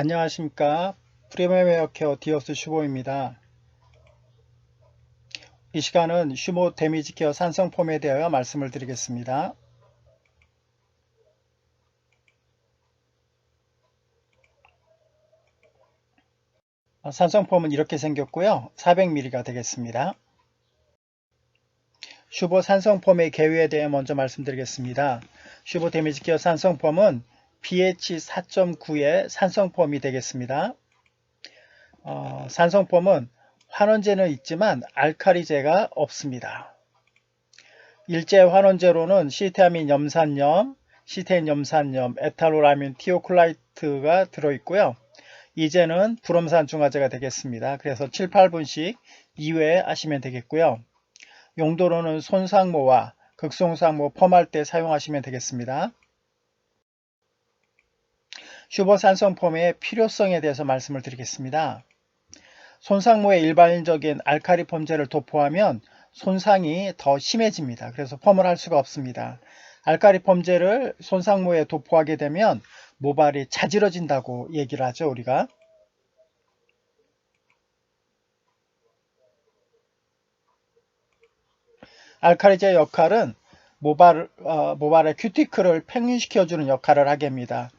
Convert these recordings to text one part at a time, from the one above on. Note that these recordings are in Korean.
안녕하십니까 프리미엄 케어 디어스 슈보입니다. 이 시간은 슈모 데미지 케어 산성폼에 대하여 말씀을 드리겠습니다. 어, 산성폼은 이렇게 생겼고요. 400ml가 되겠습니다. 슈보 산성폼의 개요에 대해 먼저 말씀드리겠습니다. 슈보 데미지 케어 산성폼은 pH 4.9의 산성폼이 되겠습니다. 어, 산성폼은 환원제는 있지만 알카리제가 없습니다. 일제 환원제로는 시테아민 염산염, 시테인 염산염, 에탈로라민 티오클라이트가 들어있고요. 이제는 불엄산 중화제가 되겠습니다. 그래서 7, 8분씩 2회 하시면 되겠고요. 용도로는 손상모와 극손상모 펌할 때 사용하시면 되겠습니다. 슈버산성 폼의 필요성에 대해서 말씀을 드리겠습니다. 손상모의 일반적인 알카리 펌제를 도포하면 손상이 더 심해집니다. 그래서 펌을 할 수가 없습니다. 알카리 펌제를 손상모에 도포하게 되면 모발이 자지러진다고 얘기를 하죠. 우리가. 알카리제 역할은 모발, 어, 모발의 큐티클을 평균시켜주는 역할을 하게 합니다.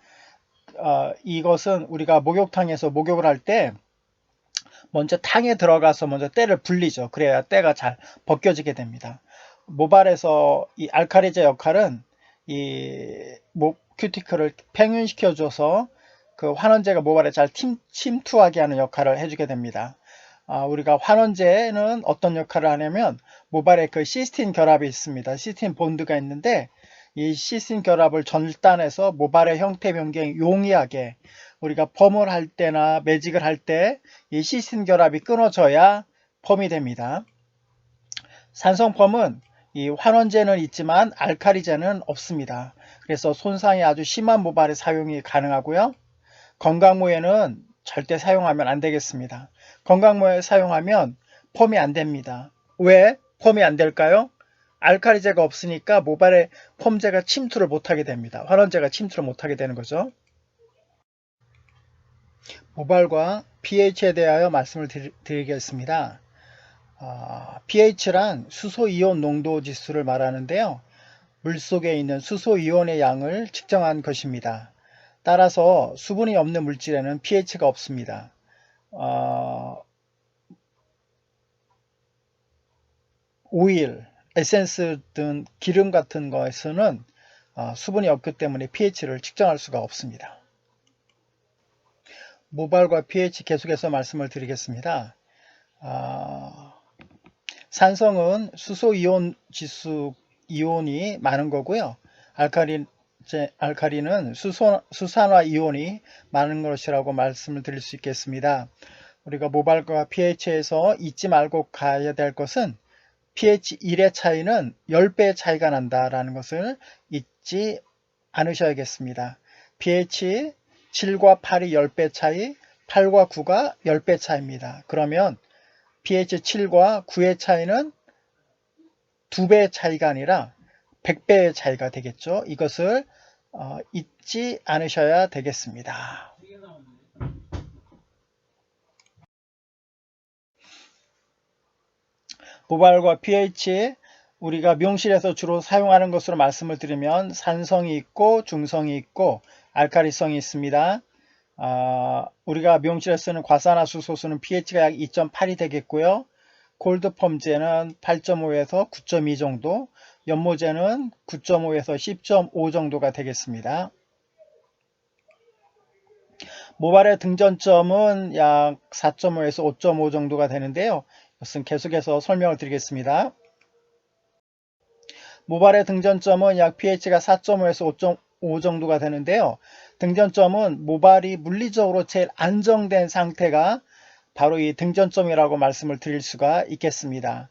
어, 이것은 우리가 목욕탕에서 목욕을 할 때 먼저 탕에 들어가서 먼저 때를 불리죠. 그래야 때가 잘 벗겨지게 됩니다. 모발에서 이 알카리제 역할은 이목 큐티클을 평균시켜줘서 그 환원제가 모발에 잘 팀, 침투하게 하는 역할을 해주게 됩니다. 아, 우리가 환원제는 어떤 역할을 하냐면 모발에 그 시스틴 결합이 있습니다. 시스틴 본드가 있는데 이 시스틴 결합을 절단해서 모발의 형태 변경이 용이하게 우리가 펌을 할 때나 매직을 할 때이 시스틴 결합이 끊어져야 펌이 됩니다. 산성 펌은 이 환원제는 있지만 알카리제는 없습니다. 그래서 손상이 아주 심한 모발에 사용이 가능하고요. 건강모에는 절대 사용하면 안 되겠습니다. 건강모에 사용하면 펌이 안 됩니다. 왜 펌이 안 될까요? 알카리제가 없으니까 모발에 펌제가 침투를 못하게 됩니다. 환원제가 침투를 못하게 되는 거죠. 모발과 pH에 대하여 말씀을 드리 겠습니다. 어, pH란 수소이온 농도 지수를 말하는데요. 물속에 있는 수소이온의 양을 측정한 것입니다. 따라서 수분이 없는 물질에는 pH가 없습니다. 어, 오일, 에센스 등 기름 같은 것에서는 어, 수분이 없기 때문에 pH를 측정할 수가 없습니다. 모발과 pH 계속해서 말씀을 드리겠습니다. 어, 산성은 수소이온 지수 이온이 많은 거고요. 알카린, 알카리는 수소, 수산화 이온이 많은 것이라고 말씀을 드릴 수 있겠습니다. 우리가 모발과 pH에서 잊지 말고 가야 될 것은 pH 1의 차이는 10배의 차이가 난다라는 것을 잊지 않으셔야겠습니다. pH 7과 8이 10배 차이, 8과 9가 10배 차이입니다. 그러면 pH 7과 9의 차이는 2배의 차이가 아니라 100배의 차이가 되겠죠. 이것을 어, 잊지 않으셔야 되겠습니다. 모발과 pH 우리가 미용실에서 주로 사용하는 것으로 말씀을 드리면 산성이 있고 중성이 있고 알카리성이 있습니다. 어, 우리가 미용실에 쓰는 과산화수소수는 pH가 약 2.8이 되겠고요. 골드 펌제는 8.5에서 9.2 정도, 연모제는 9.5에서 10.5 정도가 되겠습니다. 모발의 등전점은 약 4.5에서 5.5 정도가 되는데요. 이것은 계속해서 설명을 드리겠습니다. 모발의 등전점은 약 pH가 4.5에서 5.5 정도가 되는데요. 등전점은 모발이 물리적으로 제일 안정된 상태가 바로 이 등전점이라고 말씀을 드릴 수가 있겠습니다.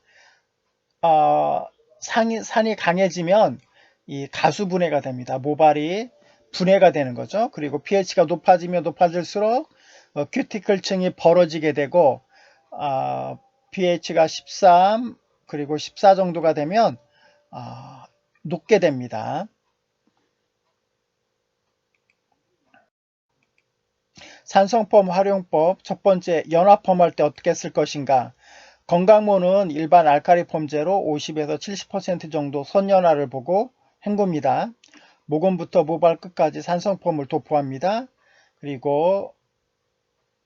어, 산이, 산이 강해지면 이 가수 분해가 됩니다. 모발이 분해가 되는 거죠. 그리고 pH가 높아지면 높아질수록 어, 큐티클층이 벌어지게 되고 어, pH가 13 그리고 14 정도가 되면 어, 녹게 됩니다. 산성펌 활용법 첫 번째 연화펌 할 때 어떻게 쓸 것인가 건강모는 일반 알카리 펌제로 50에서 70% 정도 선연화를 보고 헹굽니다. 모근부터 모발 끝까지 산성펌을 도포합니다. 그리고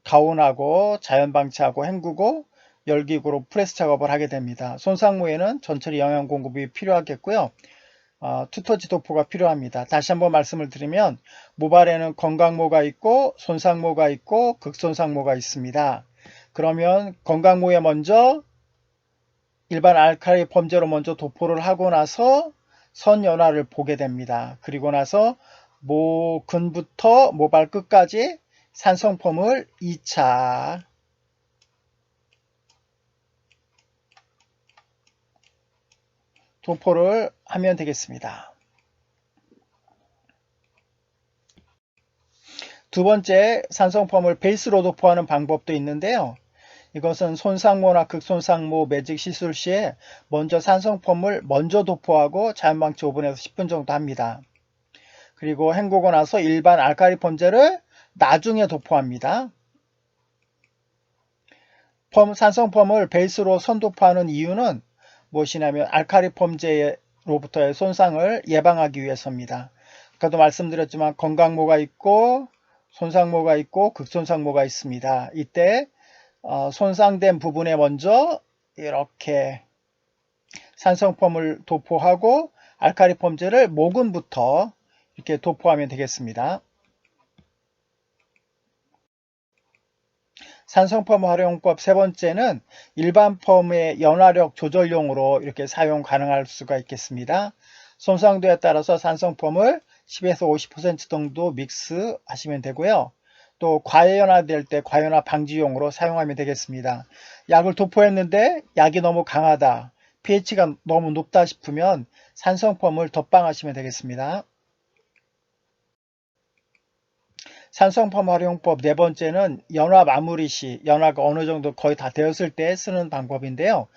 가온하고 자연방치하고 헹구고 열기구로 프레스 작업을 하게 됩니다. 손상모에는 전처리 영양 공급이 필요하겠고요. 어, 투터 지 도포가 필요합니다. 다시 한번 말씀을 드리면 모발에는 건강모가 있고 손상모가 있고 극손상모가 있습니다. 그러면 건강모에 먼저 일반 알칼리 펌제로 먼저 도포를 하고 나서 선연화를 보게 됩니다. 그리고 나서 모 근부터 모발 끝까지 산성펌을 2차 도포를 하면 되겠습니다. 두 번째 산성펌을 베이스로 도포하는 방법도 있는데요. 이것은 손상모나 극손상모 매직 시술 시에 먼저 산성펌을 먼저 도포하고 자연방치 5분에서 10분 정도 합니다. 그리고 헹구고 나서 일반 알카리 펌제를 나중에 도포합니다. 펌, 산성펌을 베이스로 선도포하는 이유는 무엇이냐면 알카리 펌제로부터의 손상을 예방하기 위해서입니다. 아까도 말씀드렸지만 건강모가 있고 손상모가 있고 극손상모가 있습니다. 이때 어, 손상된 부분에 먼저 이렇게 산성펌을 도포하고 알카리 펌제를 모근부터 이렇게 도포하면 되겠습니다. 산성펌 활용법 세 번째는 일반 펌의 연화력 조절용으로 이렇게 사용 가능할 수가 있겠습니다. 손상도에 따라서 산성펌을 10에서 50% 정도 믹스 하시면 되고요. 또 과연화 될 때 과연화 방지용으로 사용하면 되겠습니다. 약을 도포했는데 약이 너무 강하다. pH가 너무 높다 싶으면 산성펌을 덧방하시면 되겠습니다. 산성펌 활용법 네 번째는 연화 마무리 시 연화가 어느 정도 거의 다 되었을 때 쓰는 방법인데요.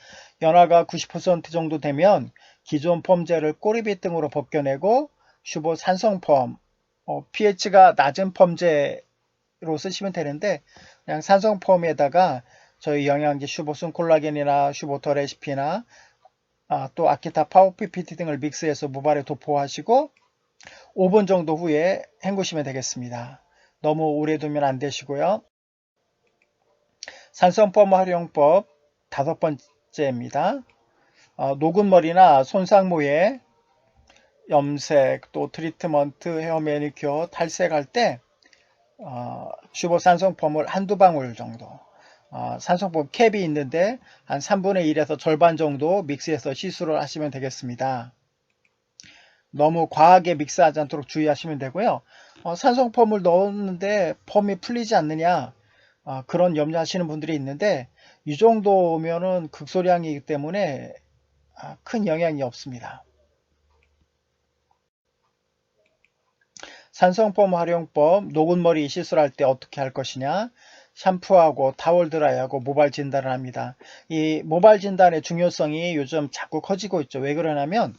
연화가 90% 정도 되면 기존 펌제를 꼬리빗 등으로 벗겨내고 슈보 산성펌 어, pH가 낮은 펌제 로 쓰시면 되는데 그냥 산성펌에다가 저희 영양제 슈보순 콜라겐이나 슈보터 레시피나 아, 또 아키타 파워 PPT 등을 믹스해서 모발에 도포하시고 5분 정도 후에 헹구시면 되겠습니다. 너무 오래 두면 안 되시고요. 산성펌 활용법 다섯 번째입니다. 어, 녹은 머리나 손상모에 염색, 또 트리트먼트, 헤어 매니큐어, 탈색할 때 어, 슈버 산성펌을 한두 방울 정도 어, 산성펌 캡이 있는데 한 3분의 1에서 절반 정도 믹스해서 시술을 하시면 되겠습니다. 너무 과하게 믹스하지 않도록 주의하시면 되고요. 어, 산성 펌을 넣었는데 펌이 풀리지 않느냐 어, 그런 염려하시는 분들이 있는데 이 정도면은 극소량이기 때문에 아, 큰 영향이 없습니다. 산성펌 활용법, 녹은 머리 시술할 때 어떻게 할 것이냐 샴푸하고 타월 드라이하고 모발 진단을 합니다. 이 모발 진단의 중요성이 요즘 자꾸 커지고 있죠. 왜 그러냐면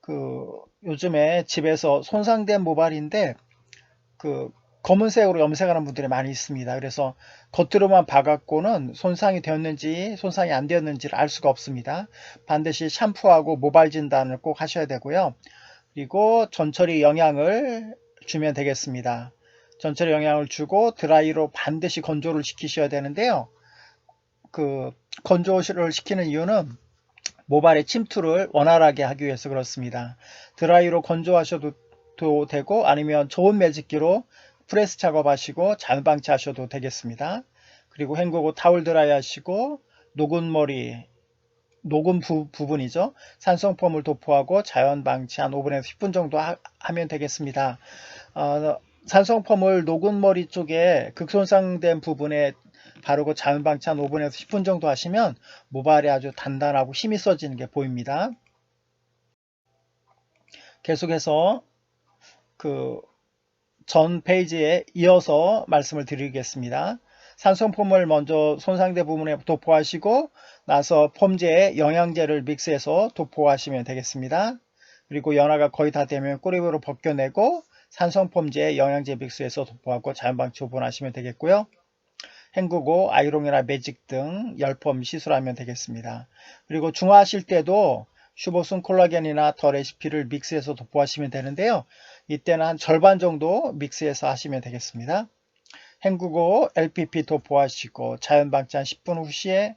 그 요즘에 집에서 손상된 모발인데 그 검은색으로 염색하는 분들이 많이 있습니다. 그래서 겉으로만 봐갖고는 손상이 되었는지 손상이 안 되었는지를 알 수가 없습니다. 반드시 샴푸하고 모발 진단을 꼭 하셔야 되고요. 그리고 전처리 영양을 주면 되겠습니다. 전체로 영향을 주고 드라이로 반드시 건조를 시키셔야 되는데요. 그 건조를 시키는 이유는 모발의 침투를 원활하게 하기 위해서 그렇습니다. 드라이로 건조하셔도 되고 아니면 좋은 매직기로 프레스 작업하시고 잔방치 하셔도 되겠습니다. 그리고 헹구고 타월 드라이 하시고 녹은 머리 녹은 부, 분이죠 산성펌을 도포하고 자연 방치 한 5분에서 10분 정도 하, 면 되겠습니다. 어, 산성펌을 녹은 머리 쪽에 극손상된 부분에 바르고 자연 방치 한 5분에서 10분 정도 하시면 모발이 아주 단단하고 힘이 써지는 게 보입니다. 계속해서 그 전 페이지에 이어서 말씀을 드리겠습니다. 산성 폼을 먼저 손상된 부분에 도포하시고 나서 폼제에 영양제를 믹스해서 도포하시면 되겠습니다. 그리고 연화가 거의 다 되면 꼬리부로 벗겨내고 산성 폼제 영양제 믹스에서 도포하고 자연방치 호분하시면 되겠고요. 헹구고 아이롱이나 매직 등 열폼 시술하면 되겠습니다. 그리고 중화하실 때도 슈보슨 콜라겐이나 더 레시피를 믹스해서 도포하시면 되는데요. 이때는 한 절반 정도 믹스해서 하시면 되겠습니다. 헹구고 LPP 도포하시고 자연 방치 한 10분 후 시에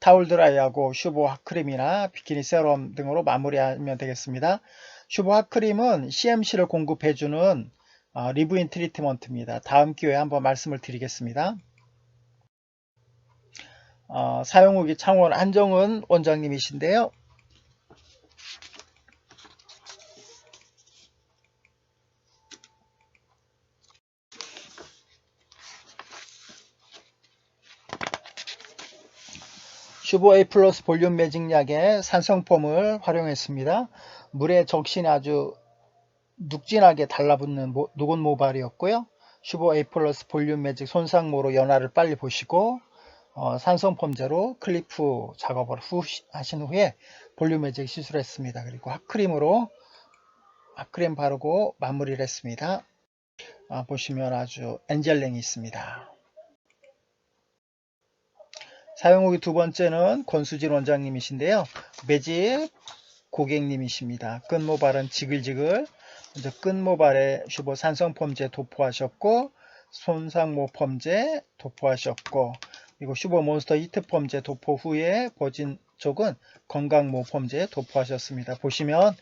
타올 드라이하고 슈보 핫크림이나 비키니 세럼 등으로 마무리하면 되겠습니다. 슈보 핫크림은 CMC를 공급해주는 어, 리브인 트리트먼트입니다. 다음 기회에 한번 말씀을 드리겠습니다. 어, 사용 후기 창원 한정은 원장님이신데요. 슈보 A 플러스 볼륨 매직약의 산성폼을 활용했습니다. 물에 적신이 아주 눅진하게 달라붙는 모, 누군 모발이었고요. 슈보 A 플러스 볼륨 매직 손상모로 연화를 빨리 보시고 어, 산성폼제로 클리프 작업을 후, 하신 후에 볼륨 매직 시술했습니다. 그리고 핫크림으로 핫크림 바르고 마무리를 했습니다. 아, 보시면 아주 엔젤랭이 있습니다. 사용 후기 두 번째는 권수진 원장님이신데요. 매직 고객님이십니다. 끝모발은 지글지글 먼저 끝모발에 슈보 산성펌제 도포하셨고 손상모 펌제 도포하셨고 그리고 슈보 몬스터 히트 펌제 도포 후에 버진 쪽은 건강모 펌제 도포하셨습니다. 보시면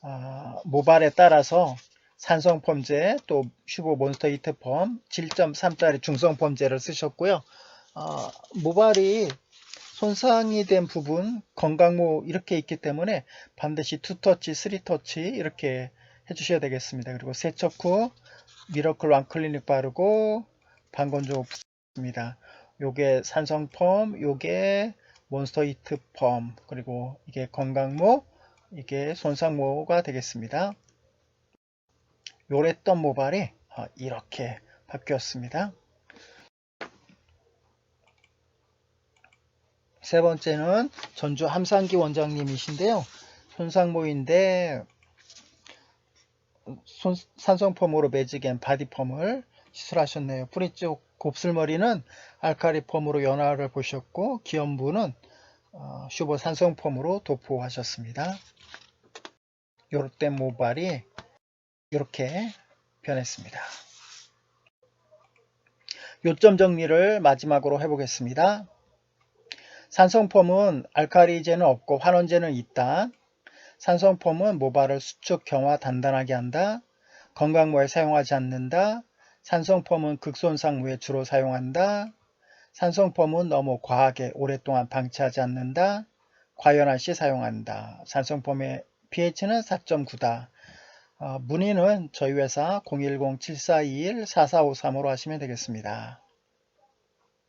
어, 모발에 따라서 산성 펌제 또 슈보 몬스터 히트 펌 7.3짜리 중성 펌제를 쓰셨고요. 어, 모발이 손상이 된 부분 건강모 이렇게 있기 때문에 반드시 투터치, 쓰리터치 이렇게 해주셔야 되겠습니다. 그리고 세척 후 미러클 왕클리닉 바르고 방건조 붓습니다. 요게 산성펌, 요게 몬스터 히트 펌, 그리고 이게 건강모, 이게 손상모가 되겠습니다. 요랬던 모발이 어, 이렇게 바뀌었습니다. 세 번째는 전주 함산기 원장님이신데요. 손상모인데 손, 산성펌으로 매직앤 바디펌을 시술하셨네요. 뿌리 쪽 곱슬머리는 알카리펌으로 연화를 보셨고 기염부는 어, 슈버 산성펌으로 도포하셨습니다. 요렇게 모발이 이렇게 변했습니다. 요점 정리를 마지막으로 해보겠습니다. 산성폼은 알카리제는 없고 환원제는 있다. 산성폼은 모발을 수축, 경화, 단단하게 한다. 건강모에 사용하지 않는다. 산성폼은 극손상무에 주로 사용한다. 산성폼은 너무 과하게 오랫동안 방치하지 않는다. 과연한 시 사용한다. 산성폼의 pH는 4.9다. 어, 문의는 저희 회사 010-7421-4453으로 하시면 되겠습니다.